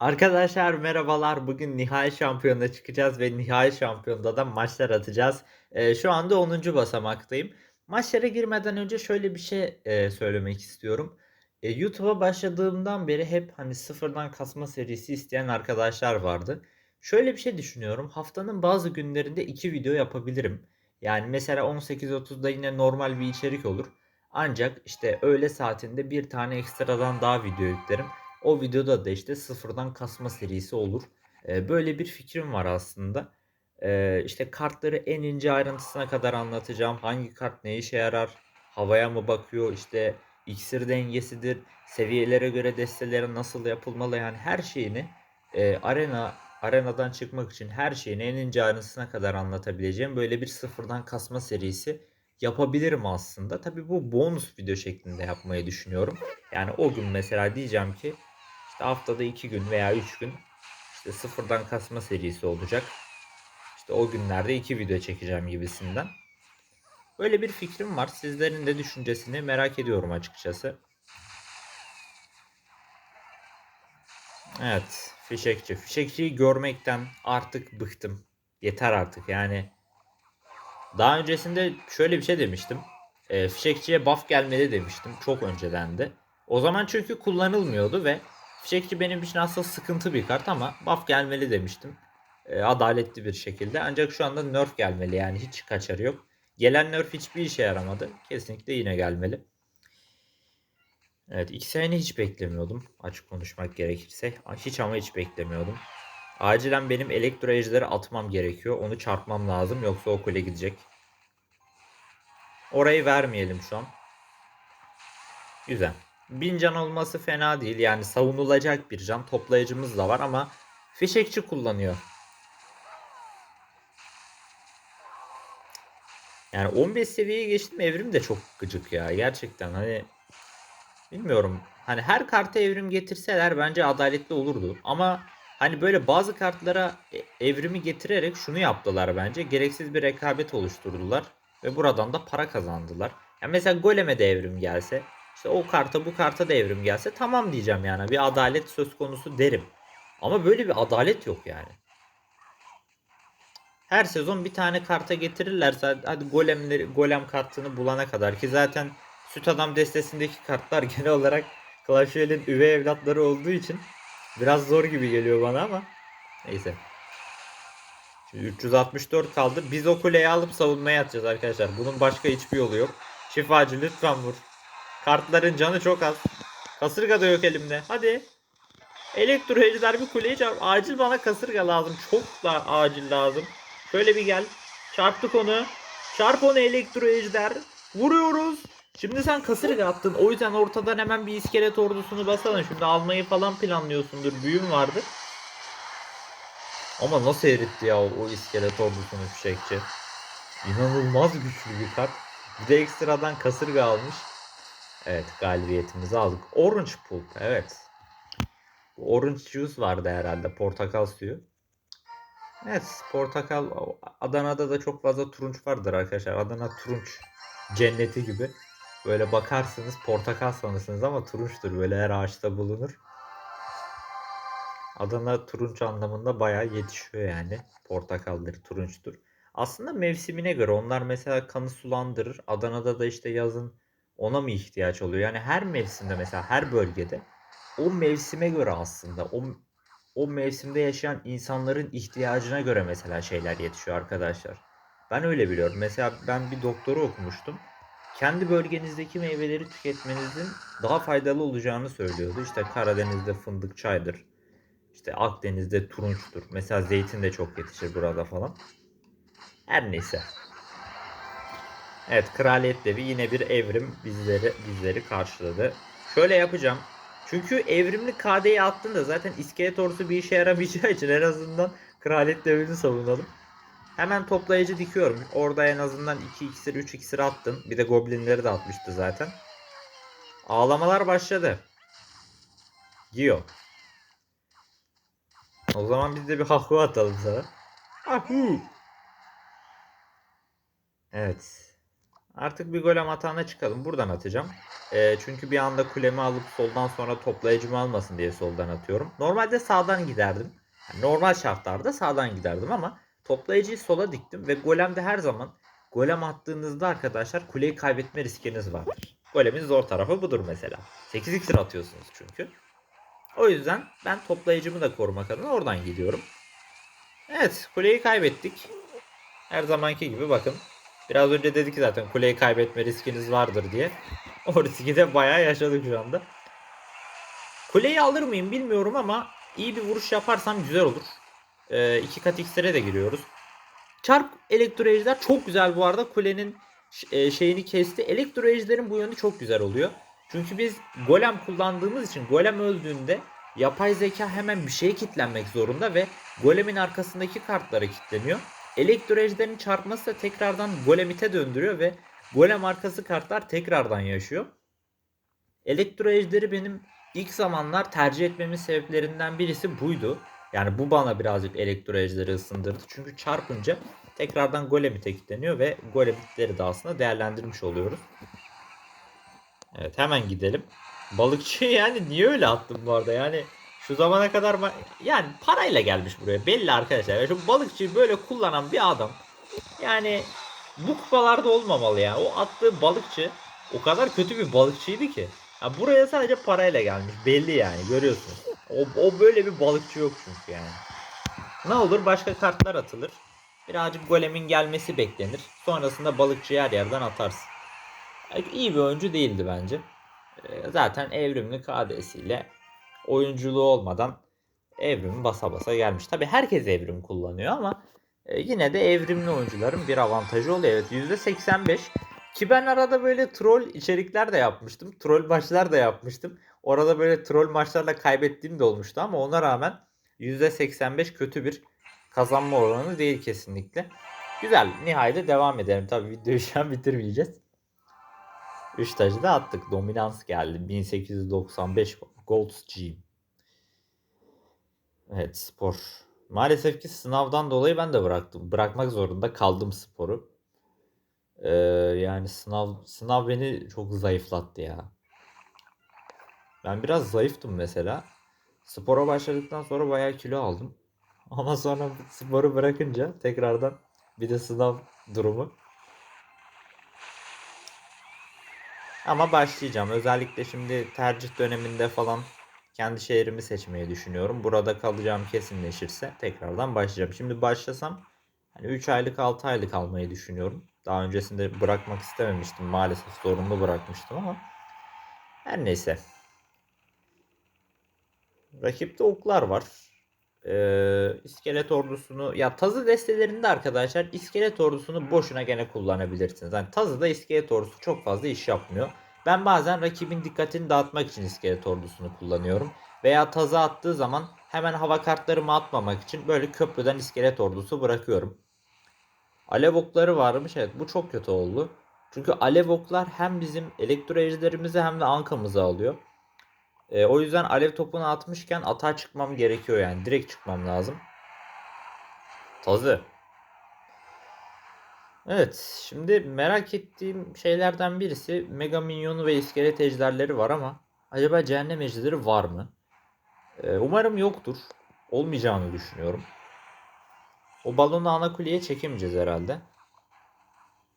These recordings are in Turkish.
Arkadaşlar merhabalar. Bugün nihai şampiyona çıkacağız ve nihai şampiyonda da maçlar atacağız. Ee, şu anda 10. basamaktayım. Maçlara girmeden önce şöyle bir şey e, söylemek istiyorum. E, YouTube'a başladığımdan beri hep hani sıfırdan kasma serisi isteyen arkadaşlar vardı. Şöyle bir şey düşünüyorum. Haftanın bazı günlerinde iki video yapabilirim. Yani mesela 18.30'da yine normal bir içerik olur. Ancak işte öğle saatinde bir tane ekstradan daha video yüklerim. O videoda da işte sıfırdan kasma serisi olur. Ee, böyle bir fikrim var aslında. Ee, işte kartları en ince ayrıntısına kadar anlatacağım. Hangi kart ne işe yarar? Havaya mı bakıyor? İşte iksir dengesidir. Seviyelere göre desteleri nasıl yapılmalı? Yani her şeyini e, arena arenadan çıkmak için her şeyini en ince ayrıntısına kadar anlatabileceğim böyle bir sıfırdan kasma serisi yapabilirim aslında. Tabi bu bonus video şeklinde yapmayı düşünüyorum. Yani o gün mesela diyeceğim ki işte haftada 2 gün veya 3 gün işte sıfırdan kasma serisi olacak. İşte o günlerde 2 video çekeceğim gibisinden. Böyle bir fikrim var. Sizlerin de düşüncesini merak ediyorum açıkçası. Evet, fişekçi. Fişekçiyi görmekten artık bıktım. Yeter artık yani. Daha öncesinde şöyle bir şey demiştim. E, fişekçiye buff gelmeli demiştim. Çok önceden de. O zaman çünkü kullanılmıyordu ve Fişekçi benim için aslında sıkıntı bir kart ama buff gelmeli demiştim. E, adaletli bir şekilde. Ancak şu anda nerf gelmeli yani hiç kaçarı yok. Gelen nerf hiçbir işe yaramadı. Kesinlikle yine gelmeli. Evet X'ini hiç beklemiyordum. Açık konuşmak gerekirse. Hiç ama hiç beklemiyordum. Acilen benim elektro ejderi atmam gerekiyor. Onu çarpmam lazım yoksa o gidecek. Orayı vermeyelim şu an. Güzel. 1000 can olması fena değil. Yani savunulacak bir can. Toplayıcımız da var ama fişekçi kullanıyor. Yani 15 seviyeye geçtim evrim de çok gıcık ya. Gerçekten hani bilmiyorum. Hani her karta evrim getirseler bence adaletli olurdu. Ama hani böyle bazı kartlara e, evrimi getirerek şunu yaptılar bence. Gereksiz bir rekabet oluşturdular. Ve buradan da para kazandılar. Yani mesela Golem'e de evrim gelse işte o karta bu karta da evrim gelse tamam diyeceğim yani. Bir adalet söz konusu derim. Ama böyle bir adalet yok yani. Her sezon bir tane karta getirirlerse hadi golemleri golem kartını bulana kadar ki zaten süt adam destesindeki kartlar genel olarak Clash Royale'in üvey evlatları olduğu için biraz zor gibi geliyor bana ama neyse. Şimdi 364 kaldı. Biz o kuleyi alıp savunmaya atacağız arkadaşlar. Bunun başka hiçbir yolu yok. Şifacı lütfen vur. Kartların canı çok az. Kasırga da yok elimde. Hadi. Elektro ejder bir kuleyi çarp. Acil bana kasırga lazım. Çok da acil lazım. Şöyle bir gel. Çarptık onu. Çarp onu elektro ejder. Vuruyoruz. Şimdi sen kasırga attın. O yüzden ortadan hemen bir iskelet ordusunu basalım. Şimdi almayı falan planlıyorsundur. Büyüm vardı. Ama nasıl eritti ya o, o iskelet ordusunu fişekçi. İnanılmaz güçlü bir kart. Bir de ekstradan kasırga almış. Evet galibiyetimizi aldık. Orange Pulp evet. Orange Juice vardı herhalde. Portakal suyu. Evet portakal Adana'da da çok fazla turunç vardır arkadaşlar. Adana turunç cenneti gibi. Böyle bakarsınız portakal sanırsınız ama turunçtur. Böyle her ağaçta bulunur. Adana turunç anlamında bayağı yetişiyor yani. Portakaldır, turunçtur. Aslında mevsimine göre onlar mesela kanı sulandırır. Adana'da da işte yazın ona mı ihtiyaç oluyor? Yani her mevsimde mesela her bölgede o mevsime göre aslında o o mevsimde yaşayan insanların ihtiyacına göre mesela şeyler yetişiyor arkadaşlar. Ben öyle biliyorum. Mesela ben bir doktoru okumuştum. Kendi bölgenizdeki meyveleri tüketmenizin daha faydalı olacağını söylüyordu. İşte Karadeniz'de fındık çaydır. İşte Akdeniz'de turunçtur. Mesela zeytin de çok yetişir burada falan. Her neyse. Evet kraliyet devi yine bir evrim bizleri bizleri karşıladı. Şöyle yapacağım. Çünkü evrimli KD'yi attığında zaten iskelet ordusu bir işe yaramayacağı için en azından kraliyet devrini savunalım. Hemen toplayıcı dikiyorum. Orada en azından 2 iksir 3 iksir attım. Bir de goblinleri de atmıştı zaten. Ağlamalar başladı. Gio. O zaman biz de bir hahu atalım sana. Ahu. Evet. Artık bir golem atağına çıkalım. Buradan atacağım. Ee, çünkü bir anda kulemi alıp soldan sonra toplayıcımı almasın diye soldan atıyorum. Normalde sağdan giderdim. Yani normal şartlarda sağdan giderdim ama toplayıcıyı sola diktim ve golemde her zaman golem attığınızda arkadaşlar kuleyi kaybetme riskiniz vardır. Golemin zor tarafı budur mesela. 8 iksir atıyorsunuz çünkü. O yüzden ben toplayıcımı da korumak adına oradan gidiyorum. Evet kuleyi kaybettik. Her zamanki gibi bakın. Biraz önce dedik zaten kuleyi kaybetme riskiniz vardır diye. O riski de bayağı yaşadık şu anda. Kuleyi alır mıyım bilmiyorum ama iyi bir vuruş yaparsam güzel olur. Ee, iki kat iksire de giriyoruz. Çarp elektroejder çok güzel bu arada. Kulenin e, şeyini kesti. Elektroejderin bu yönü çok güzel oluyor. Çünkü biz golem kullandığımız için golem öldüğünde yapay zeka hemen bir şeye kilitlenmek zorunda ve golemin arkasındaki kartlara kilitleniyor. Elektroejderin çarpması da tekrardan golemite döndürüyor ve golem arkası kartlar tekrardan yaşıyor. Elektroejderi benim ilk zamanlar tercih etmemin sebeplerinden birisi buydu. Yani bu bana birazcık elektroejderi ısındırdı. Çünkü çarpınca tekrardan golemite kilitleniyor ve golemitleri de aslında değerlendirmiş oluyoruz. Evet hemen gidelim. Balıkçı yani niye öyle attım bu arada yani şu zamana kadar yani parayla gelmiş buraya belli arkadaşlar. Yani Şu balıkçıyı böyle kullanan bir adam yani bu kupalarda olmamalı ya. O attığı balıkçı o kadar kötü bir balıkçıydı ki. Ya buraya sadece parayla gelmiş belli yani görüyorsunuz. O, o böyle bir balıkçı yok çünkü yani. Ne olur başka kartlar atılır. Birazcık golemin gelmesi beklenir. Sonrasında balıkçıyı her yerden atarsın. Yani iyi bir oyuncu değildi bence. Ee, Zaten evrimli KD'siyle oyunculuğu olmadan evrimi basa basa gelmiş. Tabi herkes evrim kullanıyor ama e, yine de evrimli oyuncuların bir avantajı oluyor. Evet %85 ki ben arada böyle troll içerikler de yapmıştım. Troll maçlar da yapmıştım. Orada böyle troll maçlarla kaybettiğim de olmuştu ama ona rağmen %85 kötü bir kazanma oranı değil kesinlikle. Güzel. Nihayet devam edelim. Tabi videoyu şu an bitirmeyeceğiz. 3 tacı da attık. Dominans geldi. 1895 Gold's G. Evet spor. Maalesef ki sınavdan dolayı ben de bıraktım. Bırakmak zorunda kaldım sporu. Ee, yani sınav sınav beni çok zayıflattı ya. Ben biraz zayıftım mesela. Spora başladıktan sonra bayağı kilo aldım. Ama sonra sporu bırakınca tekrardan bir de sınav durumu. Ama başlayacağım. Özellikle şimdi tercih döneminde falan kendi şehrimi seçmeyi düşünüyorum. Burada kalacağım kesinleşirse tekrardan başlayacağım. Şimdi başlasam hani 3 aylık 6 aylık almayı düşünüyorum. Daha öncesinde bırakmak istememiştim. Maalesef zorunlu bırakmıştım ama her neyse. Rakipte oklar var. Ee, iskelet ordusunu ya tazı destelerinde arkadaşlar iskelet ordusunu boşuna gene kullanabilirsiniz. Yani tazıda iskelet ordusu çok fazla iş yapmıyor. Ben bazen rakibin dikkatini dağıtmak için iskelet ordusunu kullanıyorum. Veya tazı attığı zaman hemen hava kartlarımı atmamak için böyle köprüden iskelet ordusu bırakıyorum. Alev okları varmış. Evet bu çok kötü oldu. Çünkü alev oklar hem bizim elektro ejderimizi hem de ankamızı alıyor. E, o yüzden alev topunu atmışken atağa çıkmam gerekiyor yani. Direkt çıkmam lazım. Tazı. Evet. Şimdi merak ettiğim şeylerden birisi Mega Minyonu ve iskelet ejderleri var ama acaba cehennem ejderi var mı? E, umarım yoktur. Olmayacağını düşünüyorum. O balonu ana kuleye çekemeyeceğiz herhalde.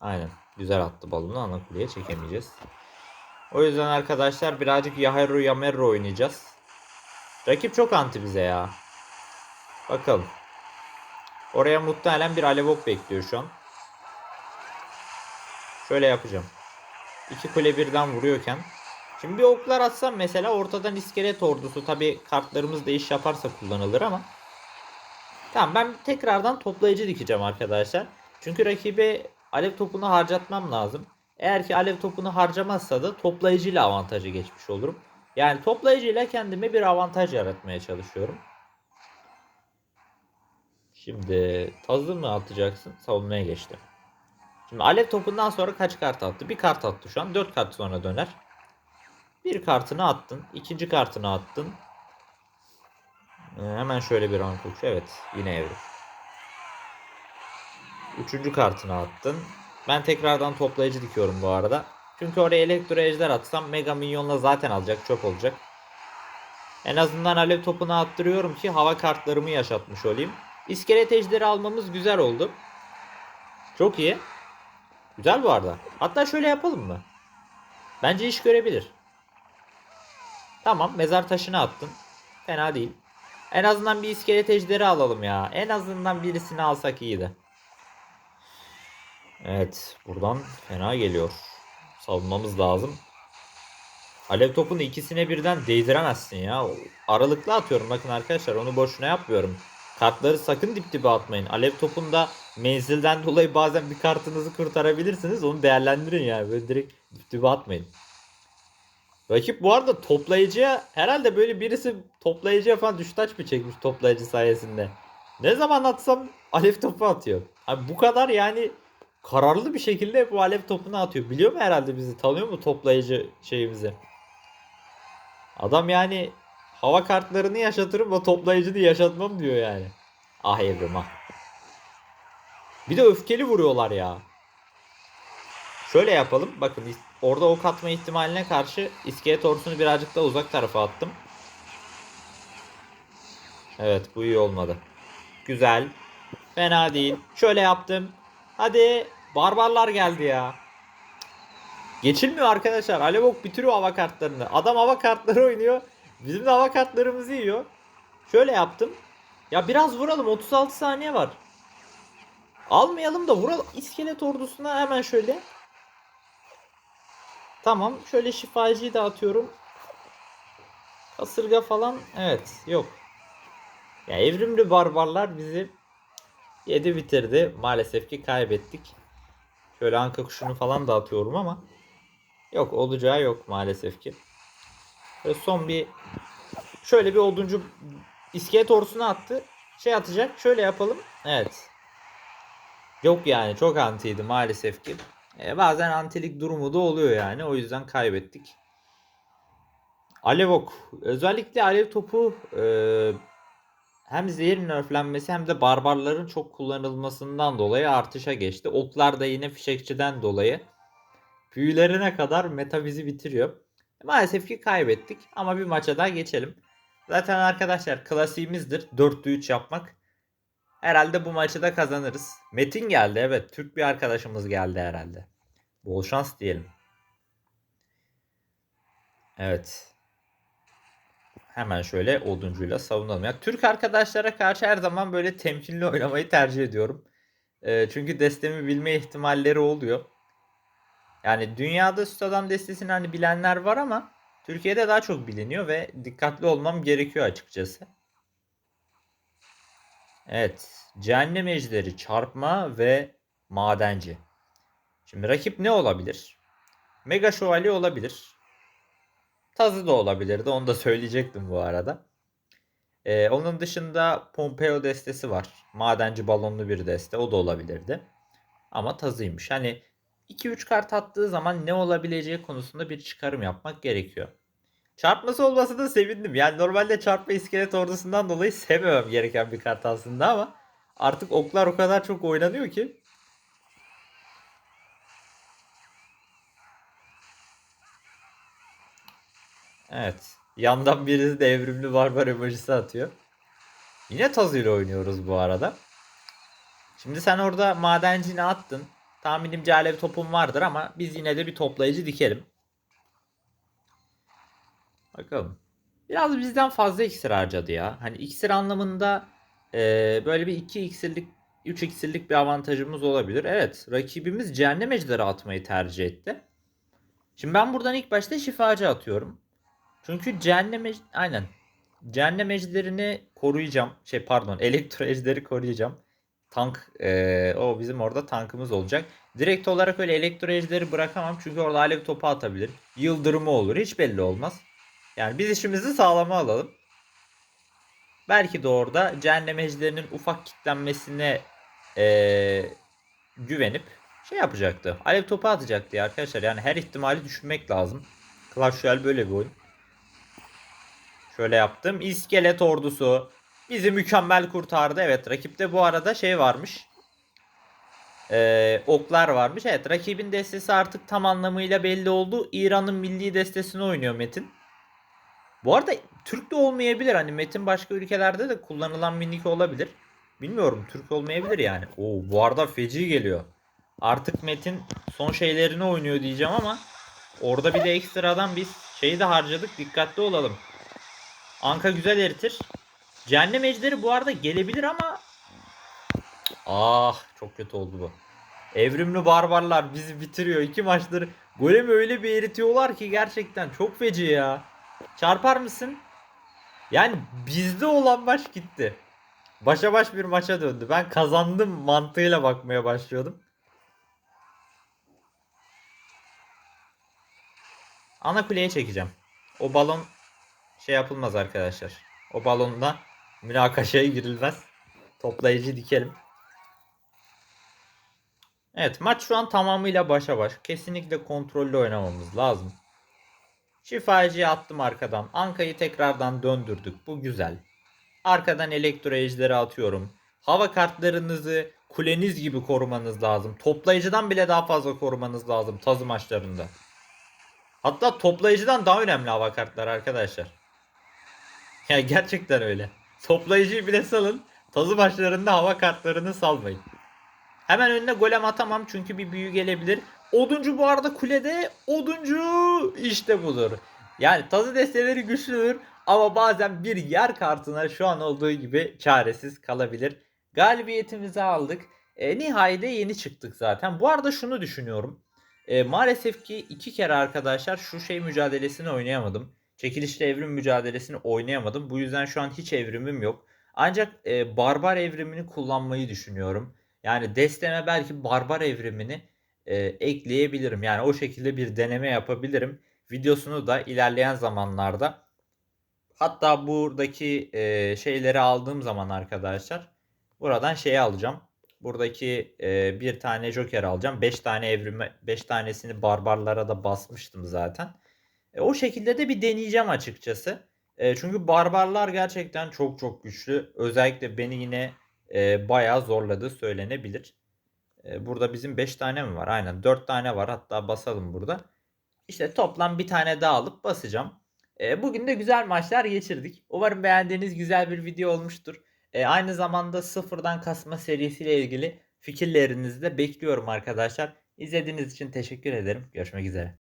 Aynen. Güzel attı balonu ana kuleye çekemeyeceğiz. O yüzden arkadaşlar birazcık Yaharu Yamerro oynayacağız. Rakip çok anti bize ya. Bakalım. Oraya muhtemelen bir Alevok bekliyor şu an. Şöyle yapacağım. İki kule birden vuruyorken. Şimdi bir oklar atsam mesela ortadan iskelet ordusu. Tabi kartlarımız da iş yaparsa kullanılır ama. Tamam ben tekrardan toplayıcı dikeceğim arkadaşlar. Çünkü rakibe alev topunu harcatmam lazım. Eğer ki alev topunu harcamazsa da toplayıcıyla avantajı geçmiş olurum. Yani toplayıcıyla kendime bir avantaj yaratmaya çalışıyorum. Şimdi tazı mı atacaksın? Savunmaya geçti. Şimdi alev topundan sonra kaç kart attı? Bir kart attı şu an. 4 kart sonra döner. Bir kartını attın. ikinci kartını attın. Ee, hemen şöyle bir rank. Evet. Yine evrim. Üçüncü kartını attın. Ben tekrardan toplayıcı dikiyorum bu arada. Çünkü oraya elektro ejder atsam mega minyonla zaten alacak çöp olacak. En azından alev topunu attırıyorum ki hava kartlarımı yaşatmış olayım. İskelet ejderi almamız güzel oldu. Çok iyi. Güzel bu arada. Hatta şöyle yapalım mı? Bence iş görebilir. Tamam mezar taşını attın. Fena değil. En azından bir iskelet ejderi alalım ya. En azından birisini alsak iyiydi. Evet buradan fena geliyor. Savunmamız lazım. Alev topunu ikisine birden değdiremezsin ya. Aralıklı atıyorum bakın arkadaşlar onu boşuna yapmıyorum. Kartları sakın dip dibe atmayın. Alev topunda menzilden dolayı bazen bir kartınızı kurtarabilirsiniz. Onu değerlendirin yani. Böyle direkt dip dibe atmayın. Rakip bu arada toplayıcıya herhalde böyle birisi toplayıcıya falan düştaç mı çekmiş toplayıcı sayesinde. Ne zaman atsam alev topu atıyor. Abi bu kadar yani kararlı bir şekilde bu alev topunu atıyor. Biliyor mu herhalde bizi? Tanıyor mu toplayıcı şeyimizi? Adam yani hava kartlarını yaşatırım o toplayıcını yaşatmam diyor yani. Ah evrim ah. Bir de öfkeli vuruyorlar ya. Şöyle yapalım. Bakın orada ok atma ihtimaline karşı iskelet ordusunu birazcık da uzak tarafa attım. Evet bu iyi olmadı. Güzel. Fena değil. Şöyle yaptım. Hadi. Barbarlar geldi ya. Geçilmiyor arkadaşlar. Alevok bitiriyor hava kartlarını. Adam hava kartları oynuyor. Bizim de hava kartlarımızı yiyor. Şöyle yaptım. Ya biraz vuralım. 36 saniye var. Almayalım da vuralım. İskelet ordusuna hemen şöyle. Tamam. Şöyle şifacıyı da atıyorum. Kasırga falan. Evet. Yok. Ya evrimli barbarlar bizi yedi bitirdi. Maalesef ki kaybettik. Şöyle anka kuşunu falan da atıyorum ama yok olacağı yok maalesef ki. Böyle son bir şöyle bir oduncu iskelet ordusunu attı. Şey atacak. Şöyle yapalım. Evet. Yok yani çok antiydi maalesef ki. E, bazen antilik durumu da oluyor yani. O yüzden kaybettik. Alevok. Özellikle alev topu e, hem zehir nerflenmesi hem de barbarların çok kullanılmasından dolayı artışa geçti. Oklar da yine fişekçiden dolayı büyülerine kadar meta bizi bitiriyor. Maalesef ki kaybettik ama bir maça daha geçelim. Zaten arkadaşlar klasiğimizdir 4'lü 3 yapmak. Herhalde bu maçı da kazanırız. Metin geldi evet. Türk bir arkadaşımız geldi herhalde. Bol şans diyelim. Evet. Hemen şöyle oduncuyla savunalım. Ya Türk arkadaşlara karşı her zaman böyle temkinli oynamayı tercih ediyorum. Ee, çünkü destemi bilme ihtimalleri oluyor. Yani dünyada süt adam destesini hani bilenler var ama Türkiye'de daha çok biliniyor ve dikkatli olmam gerekiyor açıkçası. Evet. Cehennem ejderi, çarpma ve madenci. Şimdi rakip ne olabilir? Mega şövalye olabilir. Tazı da olabilirdi. Onu da söyleyecektim bu arada. Ee, onun dışında Pompeo destesi var. Madenci balonlu bir deste. O da olabilirdi. Ama tazıymış. Hani 2-3 kart attığı zaman ne olabileceği konusunda bir çıkarım yapmak gerekiyor. Çarpması olmasa da sevindim. Yani normalde çarpma iskelet ordusundan dolayı sevmemem gereken bir kart aslında ama artık oklar o kadar çok oynanıyor ki. Evet. Yandan birisi de barbar emojisi atıyor. Yine tazıyla oynuyoruz bu arada. Şimdi sen orada madencini attın. Tahminimce alev topun vardır ama biz yine de bir toplayıcı dikelim. Bakalım. Biraz bizden fazla iksir harcadı ya. Hani iksir anlamında e, böyle bir 2 iksirlik 3 iksirlik bir avantajımız olabilir. Evet rakibimiz cehennem ejderi atmayı tercih etti. Şimdi ben buradan ilk başta şifacı atıyorum. Çünkü cehennem aynen. Cehennem ejderini koruyacağım. Şey pardon elektro ejderi koruyacağım. Tank e, o bizim orada tankımız olacak. Direkt olarak öyle elektro ejderi bırakamam. Çünkü orada alev topu atabilir. Yıldırımı olur. Hiç belli olmaz. Yani biz işimizi sağlama alalım. Belki de orada cehennem ejderinin ufak kitlenmesine eee, güvenip şey yapacaktı. Alev topu atacaktı ya arkadaşlar. Yani her ihtimali düşünmek lazım. Clash Royale böyle bir oyun. Şöyle yaptım. İskelet ordusu bizi mükemmel kurtardı. Evet rakipte bu arada şey varmış. e, oklar varmış. Evet rakibin destesi artık tam anlamıyla belli oldu. İran'ın milli destesini oynuyor Metin. Bu arada Türk de olmayabilir. Hani Metin başka ülkelerde de kullanılan minik olabilir. Bilmiyorum Türk olmayabilir yani. Oo bu arada feci geliyor. Artık Metin son şeylerini oynuyor diyeceğim ama orada bir de ekstradan biz şeyi de harcadık. Dikkatli olalım. Anka güzel eritir. Cehennem ejderi bu arada gelebilir ama Ah çok kötü oldu bu. Evrimli barbarlar bizi bitiriyor. İki maçları golemi öyle bir eritiyorlar ki gerçekten çok feci ya. Çarpar mısın? Yani bizde olan maç gitti. Başa baş bir maça döndü. Ben kazandım mantığıyla bakmaya başlıyordum. Ana kuleye çekeceğim. O balon şey yapılmaz arkadaşlar. O balonla münakaşaya girilmez. Toplayıcı dikelim. Evet maç şu an tamamıyla başa baş. Kesinlikle kontrollü oynamamız lazım. Şifacıya attım arkadan. Anka'yı tekrardan döndürdük. Bu güzel. Arkadan elektro ejderi atıyorum. Hava kartlarınızı kuleniz gibi korumanız lazım. Toplayıcıdan bile daha fazla korumanız lazım tazı maçlarında. Hatta toplayıcıdan daha önemli hava kartları arkadaşlar. Ya gerçekten öyle. Toplayıcıyı bile salın. Tazı maçlarında hava kartlarını salmayın. Hemen önüne golem atamam çünkü bir büyü gelebilir. Oduncu bu arada kulede. Oduncu işte budur. Yani tazı desteleri güçlüdür ama bazen bir yer kartına şu an olduğu gibi çaresiz kalabilir. Galibiyetimizi aldık. E, nihayede yeni çıktık zaten. Bu arada şunu düşünüyorum. E, maalesef ki iki kere arkadaşlar şu şey mücadelesini oynayamadım. Çekilişli evrim mücadelesini oynayamadım. Bu yüzden şu an hiç evrimim yok. Ancak e, barbar evrimini kullanmayı düşünüyorum. Yani desteme belki barbar evrimini e, ekleyebilirim. Yani o şekilde bir deneme yapabilirim. Videosunu da ilerleyen zamanlarda hatta buradaki e, şeyleri aldığım zaman arkadaşlar buradan şeyi alacağım. Buradaki e, bir tane joker alacağım. 5 tane evrime 5 tanesini barbarlara da basmıştım zaten. E, o şekilde de bir deneyeceğim açıkçası. E, çünkü barbarlar gerçekten çok çok güçlü. Özellikle beni yine e, bayağı zorladığı söylenebilir. E, burada bizim 5 tane mi var? Aynen 4 tane var. Hatta basalım burada. İşte toplam bir tane daha alıp basacağım. E, bugün de güzel maçlar geçirdik. Umarım beğendiğiniz güzel bir video olmuştur. E, aynı zamanda sıfırdan kasma serisiyle ilgili fikirlerinizi de bekliyorum arkadaşlar. İzlediğiniz için teşekkür ederim. Görüşmek üzere.